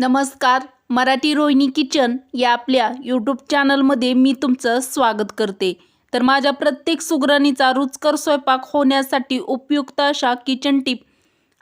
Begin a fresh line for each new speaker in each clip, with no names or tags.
नमस्कार मराठी रोहिणी किचन या आपल्या यूट्यूब चॅनलमध्ये मी तुमचं स्वागत करते. तर माझ्या प्रत्येक सुगरणीचा रुचकर स्वयंपाक होण्यासाठी उपयुक्त अशा किचन टिप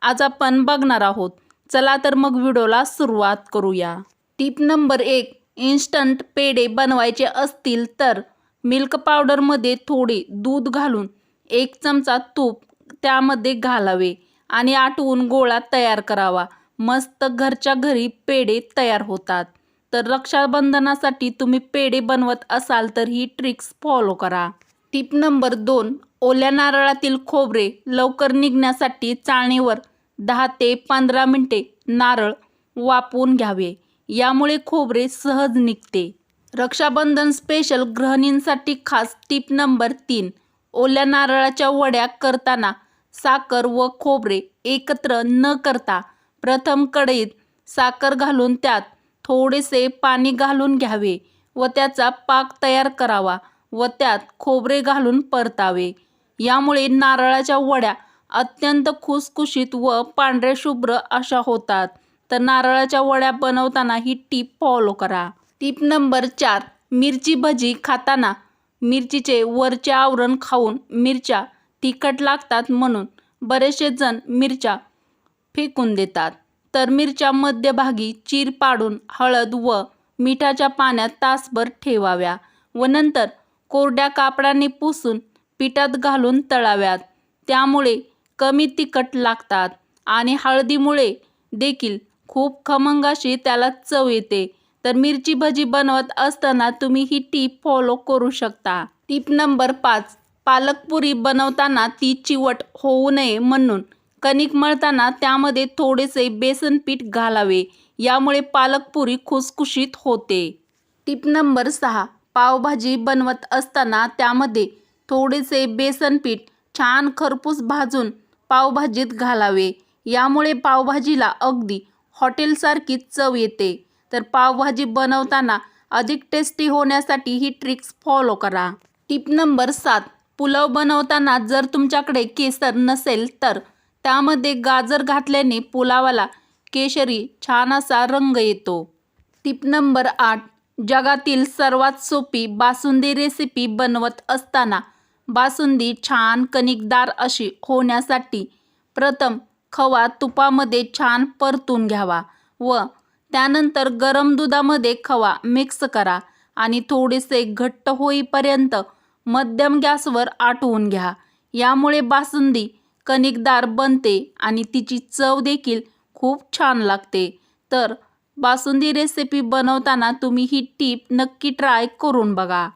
आज आपण बघणार आहोत. चला तर मग व्हिडिओला सुरुवात करूया. टिप नंबर एक इन्स्टंट पेढे बनवायचे असतील तर मिल्क पावडरमध्ये थोडे दूध घालून एक चमचा तूप त्यामध्ये घालावे आणि आटवून गोळा तयार करावा. मस्त घरच्या घरी पेढे तयार होतात. तर रक्षाबंधनासाठी तुम्ही पेढे बनवत असाल तर ही ट्रिक्स फॉलो करा. टिप नंबर दोन ओल्या नारळातील खोबरे लवकर निघण्यासाठी चाळणीवर दहा ते पंधरा मिनटे नारळ वापून घ्यावे. यामुळे खोबरे सहज निघते. रक्षाबंधन स्पेशल गृहिणींसाठी खास टिप नंबर तीन ओल्या नारळाच्या वड्या करताना साखर व खोबरे एकत्र न करता प्रथम कढईत साखर घालून त्यात थोडेसे पाणी घालून घ्यावे व त्याचा पाक तयार करावा व त्यात खोबरे घालून परतावे. यामुळे नारळाच्या वड्या अत्यंत खुसखुशीत व पांढरे शुभ्र अशा होतात. तर नारळाच्या वड्या बनवताना ही टीप फॉलो करा. टीप नंबर चार मिरची भजी खाताना मिरचीचे वरचे आवरण खाऊन मिरच्या तिखट लागतात म्हणून बरेचसे जण मिरच्या फेकून देतात. तर मिरच्या मध्यभागी चीर पाडून हळद व मिठाच्या पाण्यात तासभर ठेवाव्या व नंतर कोरड्या कापडाने पुसून पिठात घालून तळाव्यात. त्यामुळे कमी तिखट लागतात आणि हळदीमुळे देखील खूप खमंगाशी त्याला चव येते. तर मिरची भजी बनवत असताना तुम्ही ही टीप फॉलो करू शकता. टीप नंबर पाच पालकपुरी बनवताना ती चिवट होऊ नये म्हणून कणिक मळताना त्यामध्ये थोडेसे बेसन पीठ घालावे. यामुळे पालकपुरी खुसखुशीत होते. टिप नंबर सहा. पावभाजी बनवत असताना त्यामध्ये थोडेसे बेसन पीठ छान खरपूस भाजून पावभाजीत घालावे. यामुळे पावभाजीला अगदी हॉटेलसारखी चव येते. तर पावभाजी बनवताना अधिक टेस्टी होण्यासाठी ही ट्रिक्स फॉलो करा. टिप नंबर सात. पुलाव बनवताना जर तुमच्याकडे केसर नसेल तर त्यामध्ये गाजर घातल्याने पुलावाला केशरी छान असा रंग येतो. टिप नंबर आठ. जगातील सर्वात सोपी बासुंदी रेसिपी बनवत असताना बासुंदी छान कणिकदार अशी होण्यासाठी प्रथम खवा तुपामध्ये छान परतून घ्यावा व त्यानंतर गरम दुधामध्ये खवा मिक्स करा आणि थोडेसे घट्ट होईपर्यंत मध्यम गॅसवर आटवून घ्या. यामुळे बासुंदी कणिकदार बनते आणि तिची चव देखील खूप छान लागते. तर बासुंदी रेसिपी बनवताना तुम्ही ही टीप नक्की ट्राय करून बघा.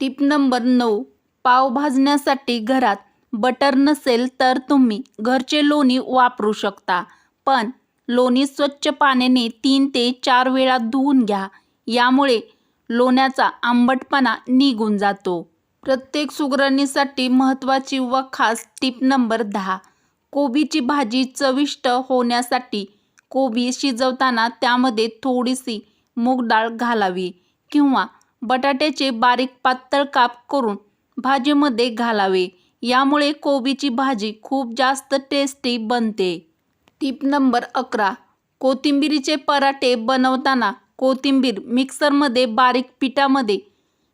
टीप नंबर नऊ पाव भाजण्यासाठी घरात बटर नसेल तर तुम्ही घरचे लोणी वापरू शकता. पण लोणी स्वच्छ पाण्याने तीन ते चार वेळा धुवून घ्या. यामुळे लोण्याचा आंबटपणा निघून जातो. प्रत्येक सुगरणीसाठी महत्त्वाची व खास टीप नंबर दहा. कोबीची भाजी चविष्ट होण्यासाठी कोबी शिजवताना त्यामध्ये थोडीशी मूग डाळ घालावी किंवा बटाट्याचे बारीक पातळ काप करून भाजीमध्ये घालावे. यामुळे कोबीची भाजी खूप जास्त टेस्टी बनते. टीप नंबर अकरा. कोथिंबीरीचे पराठे बनवताना कोथिंबीर मिक्सरमध्ये बारीक पिठामध्ये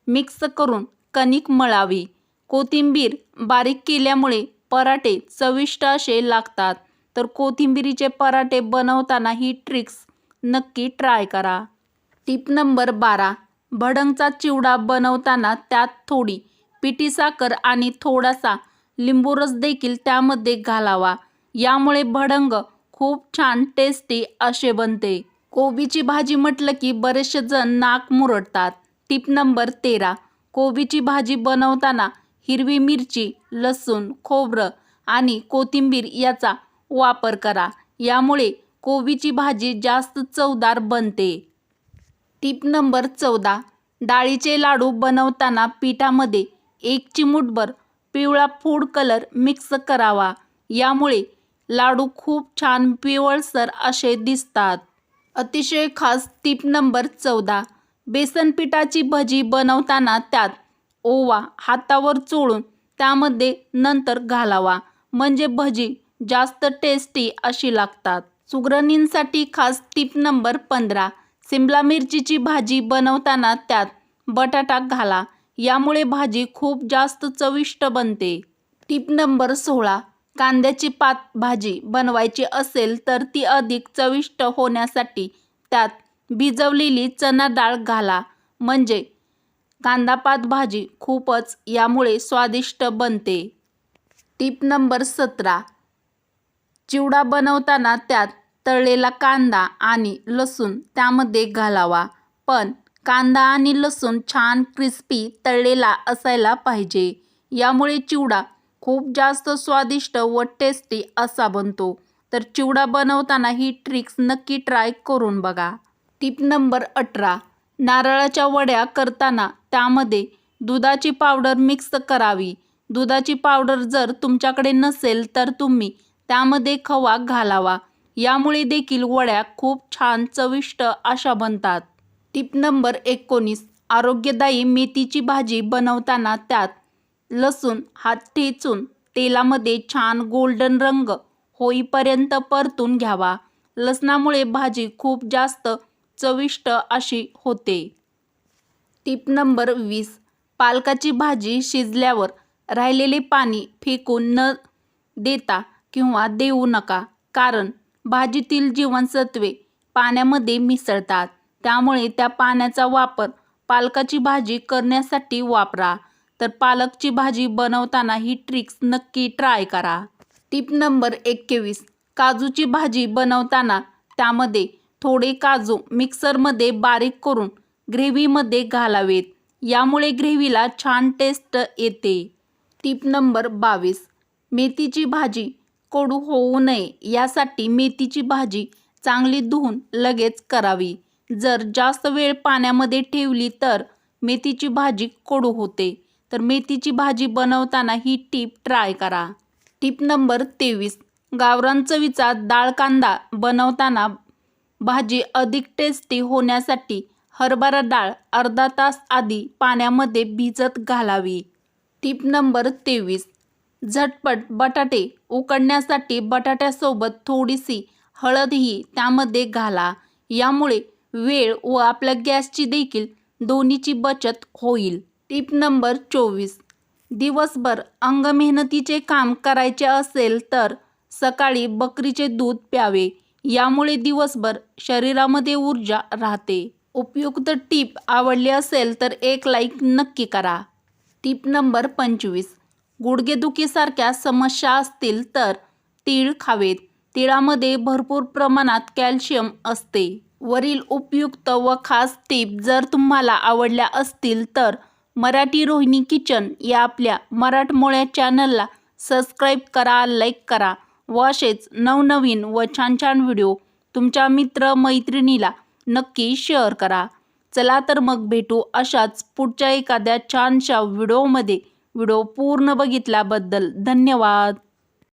मिक्स करून कणिक मळावी. कोथिंबीर बारीक केल्यामुळे पराठे चविष्ट असे लागतात. तर कोथिंबिरीचे पराठे बनवताना ही ट्रिक्स नक्की ट्राय करा. टिप नंबर बारा. भडंगचा चिवडा बनवताना त्यात थोडी पिठी साखर आणि थोडासा लिंबूरस देखील त्यामध्ये घालावा. यामुळे भडंग खूप छान टेस्टी असे बनते. कोबीची भाजी म्हटलं की बरेचसे जण नाक मुरडतात. टिप नंबर तेरा. कोबीची भाजी बनवताना हिरवी मिरची लसूण खोबरं आणि कोथिंबीर याचा वापर करा. यामुळे कोबीची भाजी जास्त चवदार बनते. टीप नंबर चौदा. डाळीचे लाडू बनवताना पिठामध्ये एक चिमूटभर पिवळा फूड कलर मिक्स करावा. यामुळे लाडू खूप छान पिवळसर असे दिसतात. अतिशय खास टीप नंबर चौदा. बेसन पिठाची भजी बनवताना त्यात ओवा हातावर चोळून त्यामध्ये नंतर घालावा. म्हणजे भजी जास्त टेस्टी अशी लागतात. सुगरणींसाठी खास टीप नंबर पंधरा. सिमला मिरचीची भाजी बनवताना त्यात बटाटा घाला. यामुळे भाजी खूप जास्त चविष्ट बनते. टीप नंबर सोळा. कांद्याची पात भाजी बनवायची असेल तर ती अधिक चविष्ट होण्यासाठी त्यात भिजवलेली चना डाळ घाला. म्हणजे कांदापात भाजी खूपच यामुळे स्वादिष्ट बनते. टीप नंबर सतरा. चिवडा बनवताना त्यात तळलेला कांदा आणि लसूण त्यामध्ये घालावा. पण कांदा आणि लसूण छान क्रिस्पी तळलेला असायला पाहिजे. यामुळे चिवडा खूप जास्त स्वादिष्ट व टेस्टी असा बनतो. तर चिवडा बनवताना ही ट्रिक्स नक्की ट्राय करून बघा. टिप नंबर अठरा. नारळाच्या वड्या करताना त्यामध्ये दुधाची पावडर मिक्स करावी. दुधाची पावडर जर तुमच्याकडे नसेल तर तुम्ही त्यामध्ये खवा घालावा. यामुळे देखील वड्या खूप छान चविष्ट अशा बनतात. टिप नंबर एकोणीस. आरोग्यदायी मेथीची भाजी बनवताना त्यात लसूण हात ठेचून तेलामध्ये छान गोल्डन रंग होईपर्यंत परतून घ्यावा. लसणामुळे भाजी खूप जास्त चविष्ट अशी होते. टिप नंबर वीस. पालकाची भाजी शिजल्यावर राहिलेले पाणी फेकून न देता किंवा देऊ नका कारण भाजीतील जीवनसत्वे पाण्यामध्ये मिसळतात. त्यामुळे त्या पाण्याचा वापर पालकाची भाजी करण्यासाठी वापरा. तर पालकची भाजी बनवताना ही ट्रिक्स नक्की ट्राय करा. टिप नंबर एकवीस. काजूची भाजी बनवताना त्यामध्ये थोडे काजू मिक्सरमध्ये बारीक करून ग्रेव्हीमध्ये घालावेत. यामुळे ग्रेव्हीला छान टेस्ट येते. टिप नंबर बावीस. मेथीची भाजी कोडू होऊ नये यासाठी मेथीची भाजी चांगली धुवून लगेच करावी. जर जास्त वेळ पाण्यामध्ये ठेवली तर मेथीची भाजी कोडू होते. तर मेथीची भाजी बनवताना ही टीप ट्राय करा. टीप नंबर तेवीस. गावरान चवीचा डाळ कांदा बनवताना भाजी अधिक टेस्टी होण्यासाठी हरभरा डाळ अर्धा तास आधी पाण्यामध्ये भिजत घालावी. टीप नंबर तेवीस. झटपट बटाटे उकडण्यासाठी बटाट्यासोबत थोडीशी हळदही त्यामध्ये घाला. यामुळे वेळ व आपल्या गॅसची देखील दोन्हीची बचत होईल. टिप नंबर चोवीस. दिवसभर अंगमेहनतीचे काम करायचे असेल तर सकाळी बकरीचे दूध प्यावे. यामुळे दिवसभर शरीरामध्ये ऊर्जा राहते. उपयुक्त टीप आवडली असेल तर एक लाईक नक्की करा. टीप नंबर पंचवीस. गुडघेदुखीसारख्या समस्या असतील तर तीळ खावेत. तिळामध्ये भरपूर प्रमाणात कॅल्शियम असते. वरील उपयुक्त व खास टीप जर तुम्हाला आवडल्या असतील तर मराठी रोहिणी किचन या आपल्या मराठमोळ्या चॅनलला सबस्क्राईब करा लाईक करा. व असेच नवनवीन व छान छान व्हिडिओ तुमच्या मित्र मैत्रिणीला नक्की शेअर करा. चला तर मग भेटू अशाच पुढच्या एखाद्या छानशा व्हिडिओमध्ये. व्हिडिओ पूर्ण बघितल्याबद्दल धन्यवाद.